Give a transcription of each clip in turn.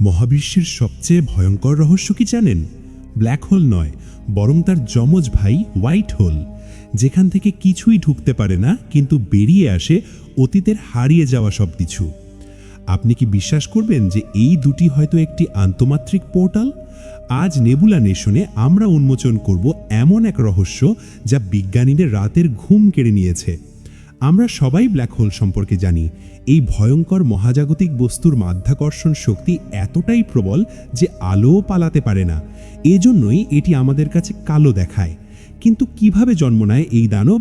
মহাবিশ্বের সবচেয়ে ভয়ঙ্কর রহস্য কি জানেন? ব্ল্যাক হোল নয়, বরং তার যমজ ভাই হোয়াইট হোল। যেখান থেকে কিছুই ঢুকতে পারে না, কিন্তু বেরিয়ে আসে অতীতের হারিয়ে যাওয়া সব কিছু। আপনি কি বিশ্বাস করবেন যে এই দুটি হয়তো একটি আন্তমাত্রিক পোর্টাল? আজ নেবুলা নেশনে আমরা উন্মোচন করব এমন এক রহস্য যা বিজ্ঞানীদের রাতের ঘুম কেড়ে নিয়েছে। আমরা সবাই ব্ল্যাক হোল সম্পর্কে জানি। এই ভয়ঙ্কর মহাজাগতিক বস্তুর মাধ্যাকর্ষণ শক্তি এতটাই প্রবল যে আলোও পালাতে পারে না। এজন্যই এটি আমাদের কাছে কালো দেখায়। কিন্তু কীভাবে জন্ম নেয় এই দানব?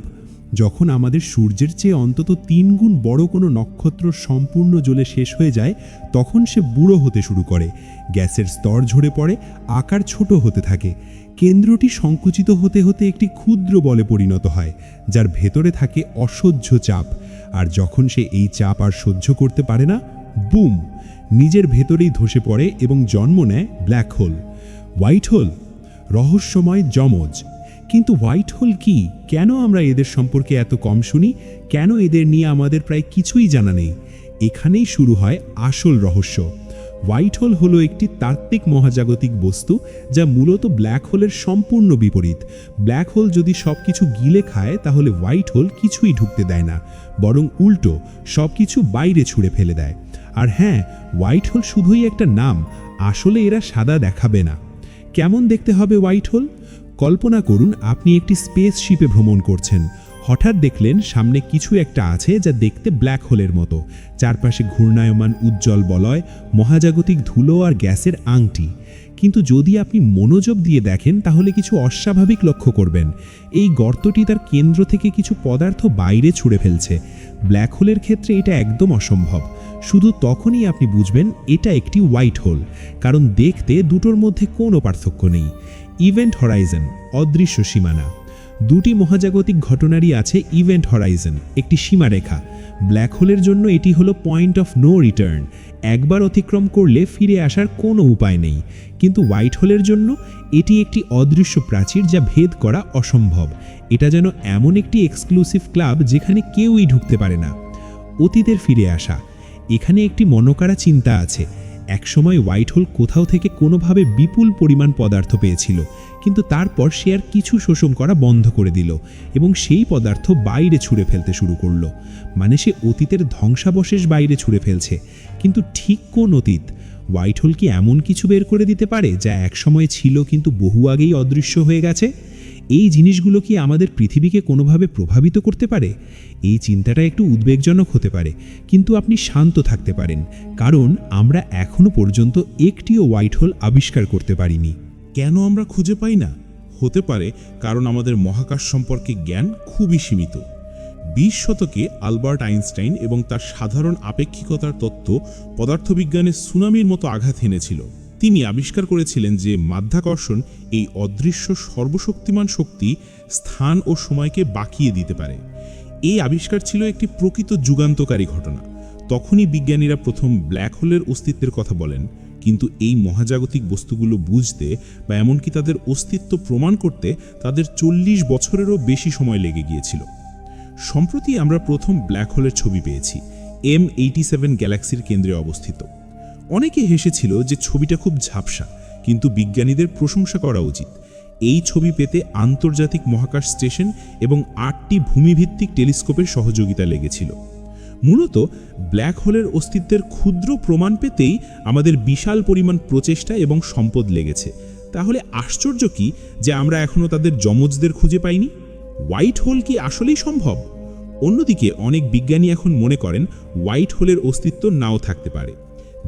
যখন আমাদের সূর্যের চেয়ে অন্তত তিন গুণ বড় কোনো নক্ষত্র সম্পূর্ণ জ্বলে শেষ হয়ে যায়, তখন সে বুড়ো হতে শুরু করে। গ্যাসের স্তর ঝরে পড়ে, আকার ছোট হতে থাকে। কেন্দ্রটি সংকুচিত হতে হতে একটি ক্ষুদ্র বলে পরিণত হয়, যার ভেতরে থাকে অসহ্য চাপ। আর যখন সে এই চাপ আর সহ্য করতে পারে না, বুম! নিজের ভেতরেই ধসে পড়ে এবং জন্ম নেয় ব্ল্যাক হোল। White whole? রহস্যময় যমজ। কিন্তু হোয়াইট হোল কি? কেন আমরা এদের সম্পর্কে এত কম শুনি? কেন এদের নিয়ে আমাদের প্রায় কিছুই জানা নেই? এখানেই শুরু হয় আসল রহস্য। হোয়াইট হোল হলো একটি তাত্ত্বিক মহাজাগতিক বস্তু যা মূলত ব্ল্যাক হোলের সম্পূর্ণ বিপরীত। ব্ল্যাক হোল যদি সব কিছু গিলে খায়, তাহলে হোয়াইট হোল কিছুই ঢুকতে দেয় না, বরং উল্টো সব কিছু বাইরে ছুঁড়ে ফেলে দেয়। আর হ্যাঁ হোয়াইট হোল শুধুই একটা নাম, আসলে এরা সাদা দেখাবে না। কেমন দেখতে হবে হোয়াইট হোল? কল্পনা করুন, আপনি একটি স্পেস শিপে ভ্রমণ করছেন। হঠাৎ দেখলেন সামনে কিছু একটা আছে যা দেখতে ব্ল্যাক হোলের মতো। চারপাশে ঘূর্ণায়মান উজ্জ্বল বলয়, মহাজাগতিক ধুলো আর গ্যাসের আংটি। কিন্তু যদি আপনি মনোযোগ দিয়ে দেখেন, তাহলে কিছু অস্বাভাবিক লক্ষ্য করবেন। এই গর্তটি তার কেন্দ্র থেকে কিছু পদার্থ বাইরে ছুঁড়ে ফেলছে। ব্ল্যাক হোলের ক্ষেত্রে এটা একদম অসম্ভব। শুধু তখনই আপনি বুঝবেন এটা একটি হোয়াইট হোল, কারণ দেখতে দুটোর মধ্যে কোনো পার্থক্য নেই। ইভেন্ট হরাইজন, অদৃশ্য সীমানা। দুটি মহাজাগতিক ঘটনারই আছে ইভেন্ট হরাইজন, একটি সীমারেখা। ব্ল্যাক হোলের জন্য এটি হলো পয়েন্ট অফ নো রিটার্ন। একবার অতিক্রম করলে ফিরে আসার কোনো উপায় নেই। কিন্তু হোয়াইট হোলের জন্য এটি একটি অদৃশ্য প্রাচীর যা ভেদ করা অসম্ভব। এটা যেন এমন একটি এক্সক্লুসিভ ক্লাব যেখানে কেউই ঢুকতে পারে না। অতীতের ফিরে আসা। এখানে একটি মনোকারা চিন্তা আছে। একসময় হোয়াইট হোল কোথাও থেকে কোনোভাবে বিপুল পরিমাণ পদার্থ পেয়েছিল, কিন্তু তারপর সে আর কিছু শোষণ করা বন্ধ করে দিল এবং সেই পদার্থ বাইরে ছুঁড়ে ফেলতে শুরু করল। মানে সে অতীতের ধ্বংসাবশেষ বাইরে ছুঁড়ে ফেলছে। কিন্তু ঠিক কোন অতীত? হোয়াইট হোল কি এমন কিছু বের করে দিতে পারে যা একসময় ছিল কিন্তু বহু আগেই অদৃশ্য হয়ে গেছে? এই জিনিসগুলো কি আমাদের পৃথিবীকে কোনোভাবে প্রভাবিত করতে পারে? এই চিন্তাটা একটু উদ্বেগজনক হতে পারে, কিন্তু আপনি শান্ত থাকতে পারেন, কারণ আমরা এখনও পর্যন্ত একটিও হোয়াইট হোল আবিষ্কার করতে পারিনি। কেন আমরা খুঁজে পাই না? হতে পারে কারণ আমাদের মহাকাশ সম্পর্কে জ্ঞান খুবই সীমিত। বিশ শতকে আলবার্ট আইনস্টাইন এবং তার সাধারণ আপেক্ষিকতার তত্ত্ব পদার্থবিজ্ঞানের সুনামির মতো আঘাত এনেছিল। তিনি আবিষ্কার করেছিলেন যে মাধ্যাকর্ষণ এই অদৃশ্য সর্বশক্তিমান শক্তি স্থান ও সময়কে বাকিয়ে দিতে পারে। এই আবিষ্কার ছিল একটি প্রকৃত যুগান্তকারী ঘটনা। তখনই বিজ্ঞানীরা প্রথম ব্ল্যাক হোলের অস্তিত্বের কথা বলেন, কিন্তু এই মহাজাগতিক বস্তুগুলো বুঝতে বা এমনকি তাদের অস্তিত্ব প্রমাণ করতে তাদের চল্লিশ বছরেরও বেশি সময় লেগে গিয়েছিল। সম্প্রতি আমরা প্রথম ব্ল্যাক হোলের ছবি পেয়েছি, এম এইটি সেভেন গ্যালাক্সির কেন্দ্রে অবস্থিত। অনেকে হেসেছিল যে ছবিটা খুব ঝাপসা, কিন্তু বিজ্ঞানীদের প্রশংসা করা উচিত। এই ছবি পেতে আন্তর্জাতিক মহাকাশ স্টেশন এবং আটটি ভূমিভিত্তিক টেলিস্কোপের সহযোগিতা লেগেছিল। মূলত, ব্ল্যাক হোলের অস্তিত্বের ক্ষুদ্র প্রমাণ পেতেই আমাদের বিশাল পরিমাণ প্রচেষ্টা এবং সম্পদ লেগেছে। তাহলে আশ্চর্য কি যে আমরা এখনও তাদের যমজদের খুঁজে পাইনি? হোয়াইট হোল কি আসলেই সম্ভব? অন্যদিকে, অনেক বিজ্ঞানী এখন মনে করেন, হোয়াইট হোলের অস্তিত্ব নাও থাকতে পারে।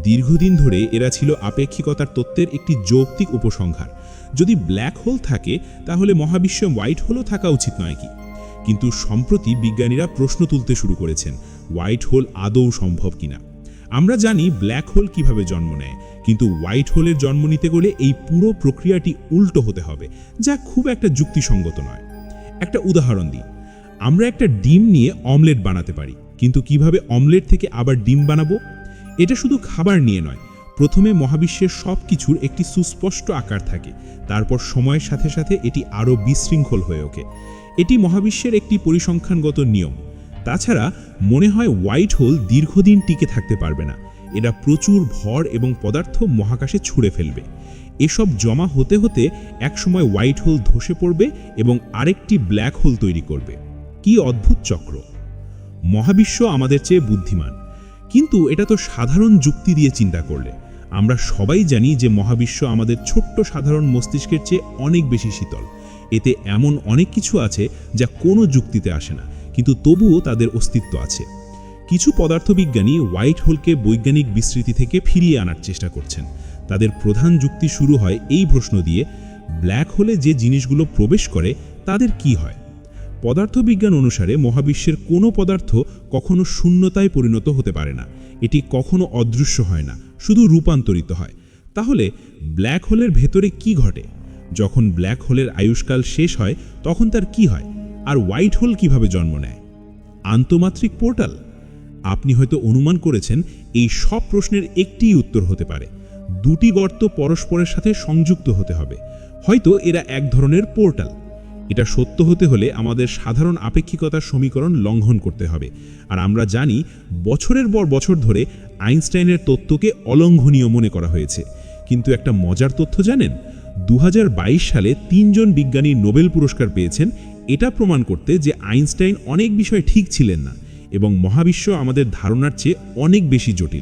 দীর্ঘদিন ধরে এরা ছিল আপেক্ষিকতার তত্ত্বের একটি যৌক্তিক উপসংহার। যদি ব্ল্যাক হোল থাকে, তাহলে মহাবিশ্বে হোয়াইট হোলও থাকা উচিত নয় কি? কিন্তু সম্প্রতি বিজ্ঞানীরা প্রশ্ন তুলতে শুরু করেছেন, হোয়াইট হোল আদৌ সম্ভব কিনা আমরা জানি ব্ল্যাক হোল কীভাবে জন্ম নেয়, কিন্তু হোয়াইট হোলের জন্ম নিতে গেলে এই পুরো প্রক্রিয়াটি উল্টো হতে হবে, যা খুব একটা যুক্তিসঙ্গত নয়। একটা উদাহরণ দিই, আমরা একটা ডিম নিয়ে অমলেট বানাতে পারি, কিন্তু কীভাবে অমলেট থেকে আবার ডিম বানাবো? এটা শুধু খাবার নিয়ে নয়, প্রথমে মহাবিশ্বের সব কিছুর একটি সুস্পষ্ট আকার থাকে, তারপর সময়ের সাথে সাথে এটি আরও বিশৃঙ্খল হয়ে ওঠে। এটি মহাবিশ্বের একটি পরিসংখ্যানগত নিয়ম। তাছাড়া, মনে হয় হোয়াইট হোল দীর্ঘদিন টিকে থাকতে পারবে না। এরা প্রচুর ভর এবং পদার্থ মহাকাশে ছুঁড়ে ফেলবে। এসব জমা হতে হতে একসময় হোয়াইট হোল ধসে পড়বে এবং আরেকটি ব্ল্যাক হোল তৈরি করবে। কি অদ্ভুত চক্র! মহাবিশ্ব আমাদের চেয়ে বুদ্ধিমান। কিন্তু এটা তো সাধারণ যুক্তি দিয়ে চিন্তা করলে। আমরা সবাই জানি যে মহাবিশ্ব আমাদের ছোট্ট সাধারণ মস্তিষ্কের চেয়ে অনেক বেশি শীতল। এতে এমন অনেক কিছু আছে যা কোনো যুক্তিতে আসে না, কিন্তু তবুও তাদের অস্তিত্ব আছে। কিছু পদার্থবিজ্ঞানী হোয়াইট হোলকে বৈজ্ঞানিক বিস্তৃতি থেকে ফিরিয়ে আনার চেষ্টা করছেন। তাদের প্রধান যুক্তি শুরু হয় এই প্রশ্ন দিয়ে, ব্ল্যাক হোলে যে জিনিসগুলো প্রবেশ করে, তাদের কি হয়? পদার্থবিজ্ঞান অনুসারে মহাবিশ্বের কোনো পদার্থ কখনো শূন্যতায় পরিণত হতে পারে না। এটি কখনো অদৃশ্য হয় না, শুধু রূপান্তরিত হয়। তাহলে ব্ল্যাক হোলের ভেতরে কি ঘটে? যখন ব্ল্যাক হোলের আয়ুষ্কাল শেষ হয়, তখন তার কি হয়? আর হোয়াইট হোল কীভাবে জন্ম নেয়? আন্তমাত্রিক পোর্টাল? আপনি হয়তো অনুমান করেছেন, এই সব প্রশ্নের একটিই উত্তর হতে পারে। দুটি গর্ত পরস্পরের সাথে সংযুক্ত হতে হবে। হয়তো এরা এক ধরনের পোর্টাল। এটা সত্য হতে হলে আমাদের সাধারণ আপেক্ষিকতার সমীকরণ লঙ্ঘন করতে হবে। আর আমরা জানি, বছরের পর বছর ধরে আইনস্টাইনের তত্ত্বকে অলঙ্ঘনীয় মনে করা হয়েছে। কিন্তু একটা মজার তথ্য জানেন? দু হাজার বাইশ সালে তিনজন বিজ্ঞানী নোবেল পুরস্কার পেয়েছেন। এটা প্রমাণ করতে যে আইনস্টাইন অনেক বিষয় ঠিক ছিলেন না এবং মহাবিশ্ব আমাদের ধারণার চেয়ে অনেক বেশি জটিল।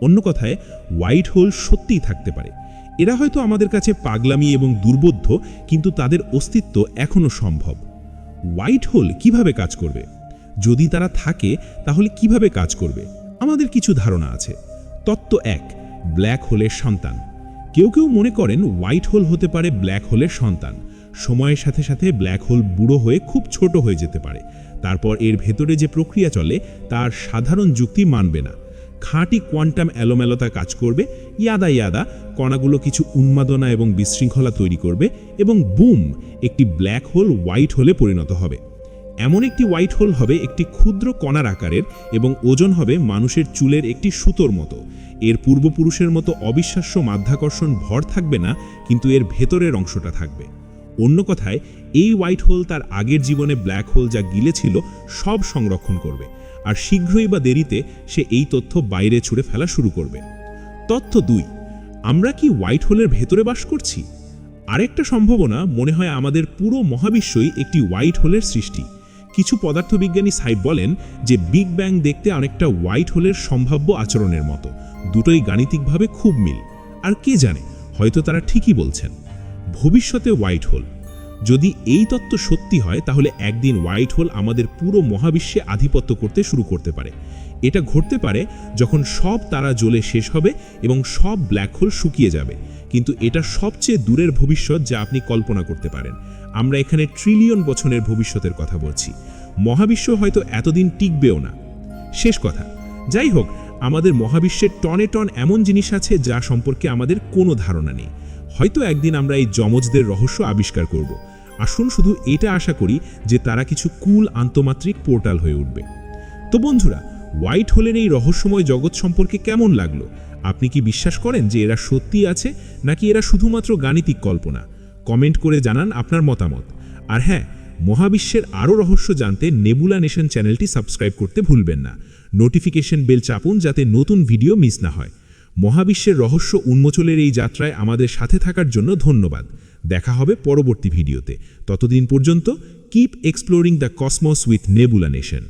অন্য কথায়, হোয়াইট হোল সত্যিই থাকতে পারে। এরা হয়তো আমাদের কাছে পাগলামি এবং দুর্বোধ্য, কিন্তু তাদের অস্তিত্ব এখনও সম্ভব। হোয়াইট হোল কীভাবে কাজ করবে? যদি তারা থাকে, তাহলে কীভাবে কাজ করবে? আমাদের কিছু ধারণা আছে। তত্ত্ব এক ব্ল্যাক হোলের সন্তান। কেউ কেউ মনে করেন হোয়াইট হোল হতে পারে ব্ল্যাক হোলের সন্তান। সময়ের সাথে সাথে ব্ল্যাক হোল বুড়ো হয়ে খুব ছোট হয়ে যেতে পারে। তারপর এর ভেতরে যে প্রক্রিয়া চলে, তার সাধারণ যুক্তি মানবে না। খাঁটি কোয়ান্টাম অ্যালোমেলোতা কাজ করবে, ইয়াদা ইয়াদা কণাগুলো কিছু উন্মাদনা এবং বিশৃঙ্খলা তৈরি করবে এবং বুম, একটি ব্ল্যাক হোল হোয়াইট হোলে পরিণত হবে। এমন একটি হোয়াইট হোল হবে একটি ক্ষুদ্র কণার আকারের এবং ওজন হবে মানুষের চুলের একটি সুতোর মতো। এর পূর্বপুরুষের মতো অবিশ্বাস্য মাধ্যাকর্ষণ ভর থাকবে না, কিন্তু এর ভেতরের অংশটা থাকবে। অন্য কথায়, এই হোয়াইট হোল তার আগের জীবনে ব্ল্যাক হোল যা গিলেছিল সব সংরক্ষণ করবে। আর শীঘ্রই বা দেরিতে সে এই তথ্য বাইরে ছুড়ে ফেলা শুরু করবে। তথ্য দুই, আমরা কি হোয়াইট হোলের ভেতরে বাস করছি? আরেকটা সম্ভাবনা মনে হয় আমাদের পুরো মহাবিশ্বই একটি হোয়াইট হোলের সৃষ্টি। কিছু পদার্থবিজ্ঞানী সাইড বলেন যে বিগ ব্যাং দেখতে অনেকটা হোয়াইট হোলের সম্ভাব্য আচরণের মতো। দুটোই গাণিতিকভাবে খুব মিল। আর কে জানে, হয়তো তারা ঠিকই বলছেন। ভবিষ্যতে হোয়াইট হোল যদি এই তত্ত্ব সত্যি হয়, তাহলে একদিন হোয়াইট হোল আমাদের পুরো মহাবিশ্বে আধিপত্য করতে শুরু করতে পারে। এটা ঘটতে পারে যখন সব তারা জ্বলে শেষ হবে এবং সব ব্ল্যাক হোল শুকিয়ে যাবে। কিন্তু এটা সবচেয়ে দূরের ভবিষ্যৎ যা আপনি কল্পনা করতে পারেন। আমরা এখানে ট্রিলিয়ন বছরের ভবিষ্যতের কথা বলছি। মহাবিশ্ব হয়তো এতদিন টিকবেও না। শেষ কথা। যাই হোক, আমাদের মহাবিশ্বের টনে টন এমন জিনিস আছে যা সম্পর্কে আমাদের কোনো ধারণা নেই। হয়তো একদিন আমরা এই যমজদের রহস্য আবিষ্কার করব। আসুন শুধু এটা আশা করি যে তারা কিছু কুল আন্তমাত্রিক পোর্টাল হয়ে উঠবে। তো বন্ধুরা, হোয়াইট হোলের এই রহস্যময় জগৎ সম্পর্কে কেমন লাগল? আপনি কি বিশ্বাস করেন যে এরা সত্যি আছে, নাকি এরা শুধুমাত্র গাণিতিক কল্পনা? কমেন্ট করে জানান আপনার মতামত। আর হ্যাঁ মহাবিশ্বের আরও রহস্য জানতে নেবুলা নেশন চ্যানেলটি সাবস্ক্রাইব করতে ভুলবেন না। নোটিফিকেশন বেল চাপুন যাতে নতুন ভিডিও মিস না হয়। মহাবিশ্বের রহস্য উন্মোচনের এই যাত্রায় আমাদের সাথে থাকার জন্য ধন্যবাদ। দেখা হবে পরবর্তী ভিডিওতে। ততদিন পর্যন্ত keep exploring the cosmos with Nebula Nation